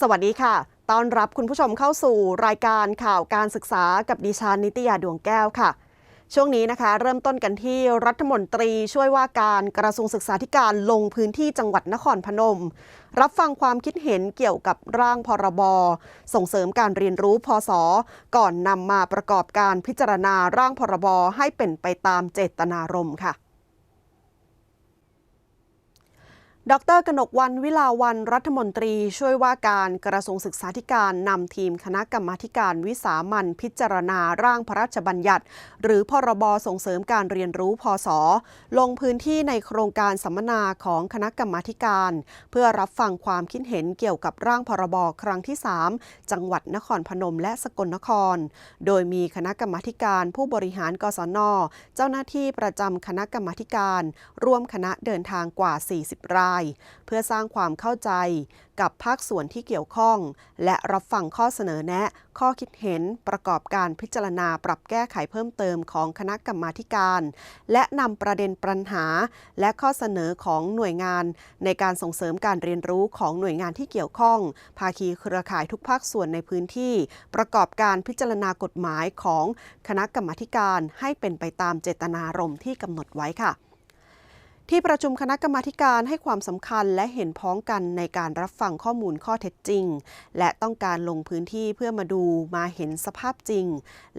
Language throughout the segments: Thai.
สวัสดีค่ะ ต้อนรับคุณผู้ชมเข้าสู่รายการข่าวการศึกษากับดิฉันนิตยาดวงแก้วค่ะ ช่วงนี้นะคะ เริ่มต้นกันที่รัฐมนตรีช่วยว่าการกระทรวงศึกษาธิการลงพื้นที่จังหวัดนครพนม รับฟังความคิดเห็นเกี่ยวกับร่างพรบส่งเสริมการเรียนรู้พศก่อนนำมาประกอบการพิจารณาร่างพรบให้เป็นไปตามเจตนารมณ์ค่ะ ดรกนกวันวิลาวันรัฐมนตรีช่วยว่าการกระทรวงศึกษาธิการนำทีมคณะกรรมาการวิสามันพิจารณาร่างพระราชบัญญัติ หรือพรบส่งเสริมการเรียนรู้พศลงพื้นที่ในโครงการสัมมนาของคณะกรรมาการ เพื่อรับฟังความคิดเห็นเกี่ยวกับร่างพรบครั้งที่ 3 จังหวัดนครพนมและสกลนคร โดยมีคณะกรรมาการผู้บริหารกศน เจ้าหน้าที่ประจำคณะกรรมาการ ร่วมคณะเดินทางกว่า 40 รายเพื่อสร้างความเข้าใจกับภาคส่วนที่เกี่ยวข้อง และรับฟังข้อเสนอแนะ ข้อคิดเห็นประกอบการพิจารณาปรับแก้ไขเพิ่มเติมของคณะกรรมาการ และนำประเด็นปัญหา และข้อเสนอของหน่วยงาน ในการส่งเสริมการเรียนรู้ของหน่วยงานที่เกี่ยวข้อง ภาคีเครือข่ายทุกภาคส่วนในพื้นที่ ประกอบการพิจารณากฎหมายของคณะกรรมาการให้เป็นไปตามเจตนารมณ์ที่กำหนดไว้ค่ะ ที่ประชุมคณะกรรมาการให้ความสำคัญและเห็นพ้องกันในการรับฟังข้อมูลข้อเท็จจริง และต้องการลงพื้นที่เพื่อมาดูมาเห็นสภาพจริง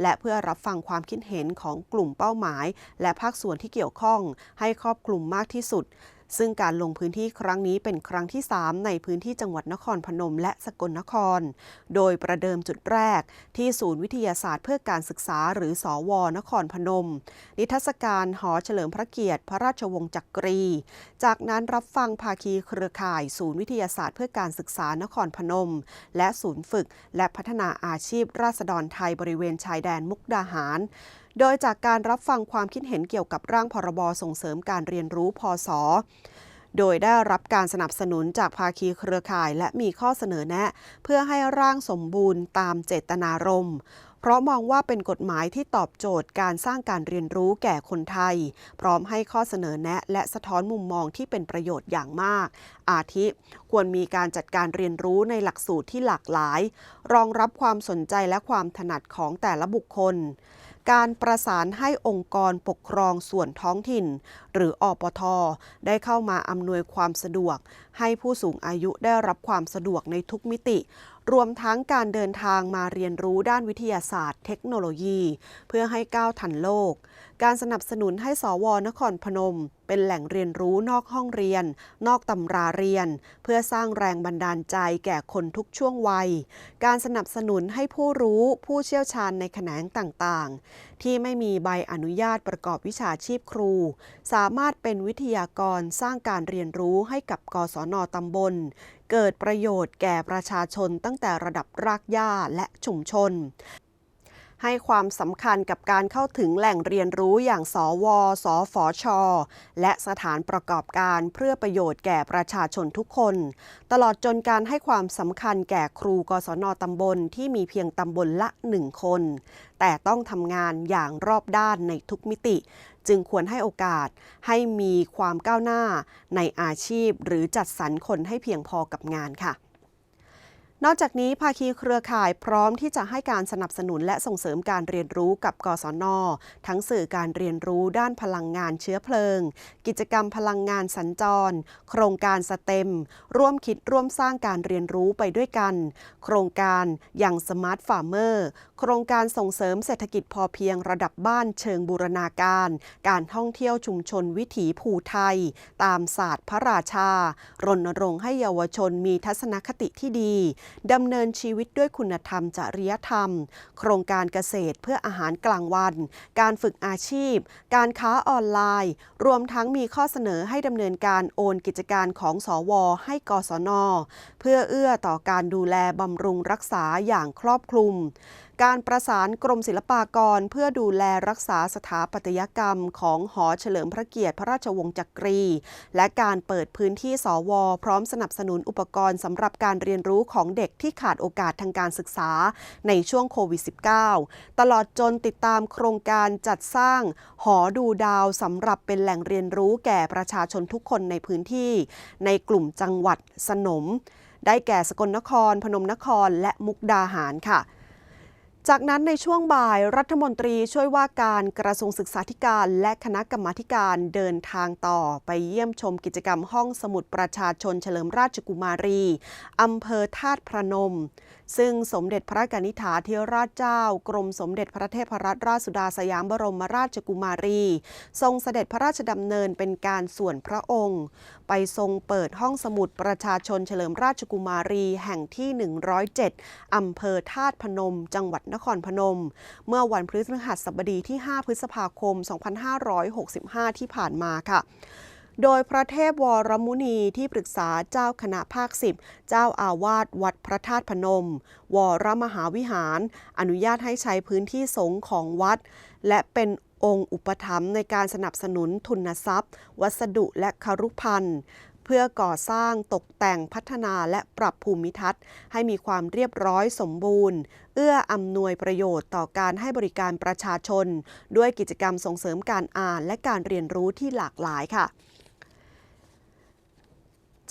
และเพื่อรับฟังความคิดเห็นของกลุ่มเป้าหมาย และภาคส่วนที่เกี่ยวข้องให้ครอบคลุมมากที่สุด ซึ่งการลงพื้นที่ครั้งนี้เป็นครั้งที่ 3 ในพื้นที่จังหวัดนครพนมและสกลนคร โดยประเดิมจุดแรกที่ศูนย์วิทยาศาสตร์เพื่อการศึกษาหรือสอวนครพนม นิทรรศการหอเฉลิมพระเกียรติ พระราชวงศ์จักรี จากนั้นรับฟังภาคีเครือข่าย ศูนย์วิทยาศาสตร์เพื่อการศึกษานครพนม และศูนย์ฝึกและพัฒนาอาชีพราษฎรไทยบริเวณชายแดนมุกดาหาร โดยจากการรับฟังความคิดเห็นเกี่ยวกับร่างพรบส่งเสริมการเรียนรู้พศโดยได้รับการสนับสนุนจากภาคีเครือข่าย และมีข้อเสนอแนะ เพื่อให้ร่างสมบูรณ์ตามเจตนารมณ์เพราะมองว่าเป็นกฎหมายที่ตอบโจทย์การสร้างการเรียนรู้แก่คนไทย พร้อมให้ข้อเสนอแนะ และสะท้อนมุมมองที่เป็นประโยชน์อย่างมาก อาทิ ควรมีการจัดการเรียนรู้ในหลักสูตรที่หลากหลาย รองรับความสนใจและความถนัดของแต่ละบุคคล การประสานให้องค์กรปกครองส่วนท้องถิ่น หรืออปท ได้เข้ามาอำนวยความสะดวก ให้ผู้สูงอายุได้รับความสะดวกในทุกมิติ รวมทั้งการเดินทางมาเรียนรู้ด้านวิทยาศาสตร์ เทคโนโลยี เพื่อให้ก้าวทันโลก การสนับสนุนให้สวนครพนม เป็นแหล่งเรียนรู้นอกห้องเรียน นอกตำราเรียน เพื่อสร้างแรงบันดาลใจแก่คนทุกช่วงวัย การสนับสนุนให้ผู้รู้ผู้เชี่ยวชาญในแขนงต่างๆ ที่ไม่มีใบอนุญาตประกอบวิชาชีพครู สามารถเป็นวิทยากรสร้างการเรียนรู้ให้กับกศนตำบล เกิดประโยชน์แก่ประชาชนตั้งแต่ระดับรากหญ้าและชุมชน ให้ความสำคัญกับการเข้าถึงแหล่งเรียนรู้อย่างสวสฝชและสถานประกอบการเพื่อประโยชน์แก่ประชาชนทุกคน ตลอดจนการให้ความสำคัญแก่ครูกศนตำบลที่มีเพียงตำบลละหนึ่งคน แต่ต้องทำงานอย่างรอบด้านในทุกมิติ จึงควรให้โอกาสให้มีความก้าวหน้าในอาชีพ หรือจัดสรรคนให้เพียงพอกับงานค่ะ นอกจากนี้ภาคีเครือข่ายพร้อมที่จะให้การสนับสนุนและส่งเสริมการเรียนรู้กับกศน ทั้งสื่อการเรียนรู้ด้านพลังงานเชื้อเพลิง กิจกรรมพลังงานสัญจร โครงการสเต็ม ร่วมคิดร่วมสร้างการเรียนรู้ไปด้วยกัน โครงการอย่างสมาร์ทฟาร์มเมอร์โครงการส่งเสริมเศรษฐกิจพอเพียงระดับบ้านเชิงบูรณาการ การท่องเที่ยวชุมชนวิถีภูไทย ตามศาสตร์พระราชา รณรงค์ให้เยาวชนมีทัศนคติที่ดีดำเนินชีวิตด้วยคุณธรรมจริยธรรม โครงการเกษตรเพื่ออาหารกลางวัน การฝึกอาชีพ การค้าออนไลน์ รวมทั้งมีข้อเสนอให้ดำเนินการโอนกิจการของสว ให้กศน เพื่อเอื้อต่อการดูแลบำรุงรักษาอย่างครอบคลุม การประสานกรมศิลปากรเพื่อดูแลรักษาสถาปัตยกรรมของหอเฉลิมพระเกียรติพระราชวงศ์จักรี และการเปิดพื้นที่สว พร้อมสนับสนุนอุปกรณ์สำหรับการเรียนรู้ของเด็กที่ขาดโอกาสทางการศึกษาในช่วงโควิด -19 ตลอดจนติดตามโครงการจัดสร้างหอดูดาวสำหรับเป็นแหล่งเรียนรู้แก่ประชาชนทุกคนในพื้นที่ ในกลุ่มจังหวัดสนม ได้แก่สกลนคร พนมนคร และมุกดาหารค่ะ จากนั้นในช่วงบ่ายรัฐมนตรีช่วยว่าการกระทรวงศึกษาธิการ และคณะกรรมาธิการเดินทางต่อไปเยี่ยมชมกิจกรรมห้องสมุดประชาชนเฉลิมราชกุมารีอำเภอธาตุพระนม ซึ่งสมเด็จพระกนิษฐาธิราชเจ้า กรมสมเด็จพระเทพรัตนราชสุดาสยามบรมราชกุมารี ทรงเสด็จพระราชดำเนินเป็นการส่วนพระองค์ ไปทรงเปิดห้องสมุดประชาชนเฉลิมราชกุมารีแห่งที่ 107อำเภอธาตุพนม จังหวัดนครพนม เมื่อวันพฤหัสบดีที่ 5 พฤษภาคม 2565 ที่ผ่านมาค่ะโดยพระเทพวรมุนีที่ปรึกษาเจ้าคณะภาค10เจ้าอาวาสวัดพระธาตุพนม วรมหาวิหาร อนุญาตให้ใช้พื้นที่สงฆ์ของวัด และเป็นองค์อุปถัมภ์ในการสนับสนุนทุนทรัพย์ วัสดุและคารุพันธ์ เพื่อก่อสร้างตกแต่งพัฒนาและปรับภูมิทัศน์ ให้มีความเรียบร้อยสมบูรณ์ เอื้ออำนวยประโยชน์ต่อการให้บริการประชาชน ด้วยกิจกรรมส่งเสริมการอ่านและการเรียนรู้ที่หลากหลายค่ะ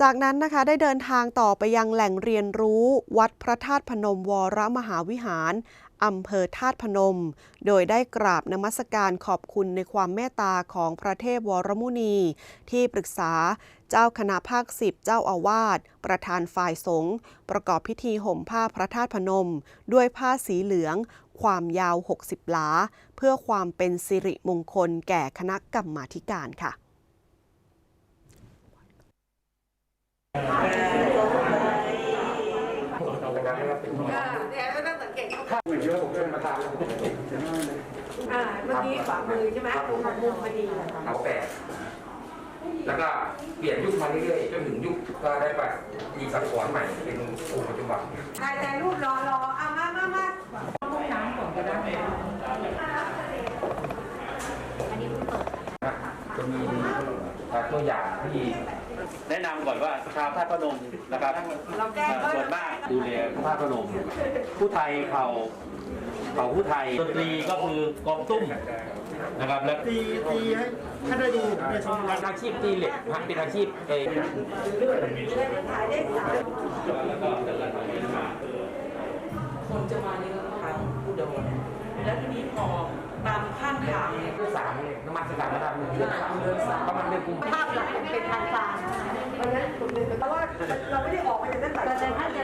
จากนั้นนะคะได้เดินทางต่อไปยังแหล่งเรียนรู้วัดพระธาตุพนมวรมหาวิหารอำเภอธาตุพนม โดยได้กราบนมัสการขอบคุณในความเมตตาของพระเทพวรมุนี ที่ปรึกษาเจ้าคณะภาคสิบเจ้าอาวาสประธานฝ่ายสงฆ์ประกอบพิธีห่มผ้าพระธาตุพนม ด้วยผ้าสีเหลือง ความยาว 60 หลา เพื่อความเป็นสิริมงคลแก่คณะกรรมาธิการค่ะ อยู่เยอะผมเป็นประธานอ่าเมื่อกี้ขวามือใช่ไหมของมุมพอดีเอาแปดแล้วก็เปลี่ยนยุคมาเรื่อยๆจนถึงยุคก็ได้แบบมีสังขรณ์ใหม่เป็นองค์ปัจจุบันถ่ายแต่รูปรอรอเอามามามาห้องน้ำก่อนก็ได้นะจะมีเอ่อตัวอย่างที่ แนะนำก่อนว่าชาวท่าตุพนมนะครับเราแก้เอ่อส่วนมากดูแลท่าตุพนมผู้ไทยเขาเขาผู้ไทยดนตรีก็คือกองตุ้มนะครับและตีตีให้ให้ได้ดูเนี่ยชมกันอาชีพตีเหล็กฮะเป็นอาชีพเออถ่ายได้สามคน สามเนี่ยน้ำมันสกัดระดับหนึ่งประมาณเดือนกุมภาภาพหลักเป็นทางการเพราะฉะนั้นผมเลยแต่ว่าเราไม่ได้ออกมาจากนั้นแต่ท่านจะ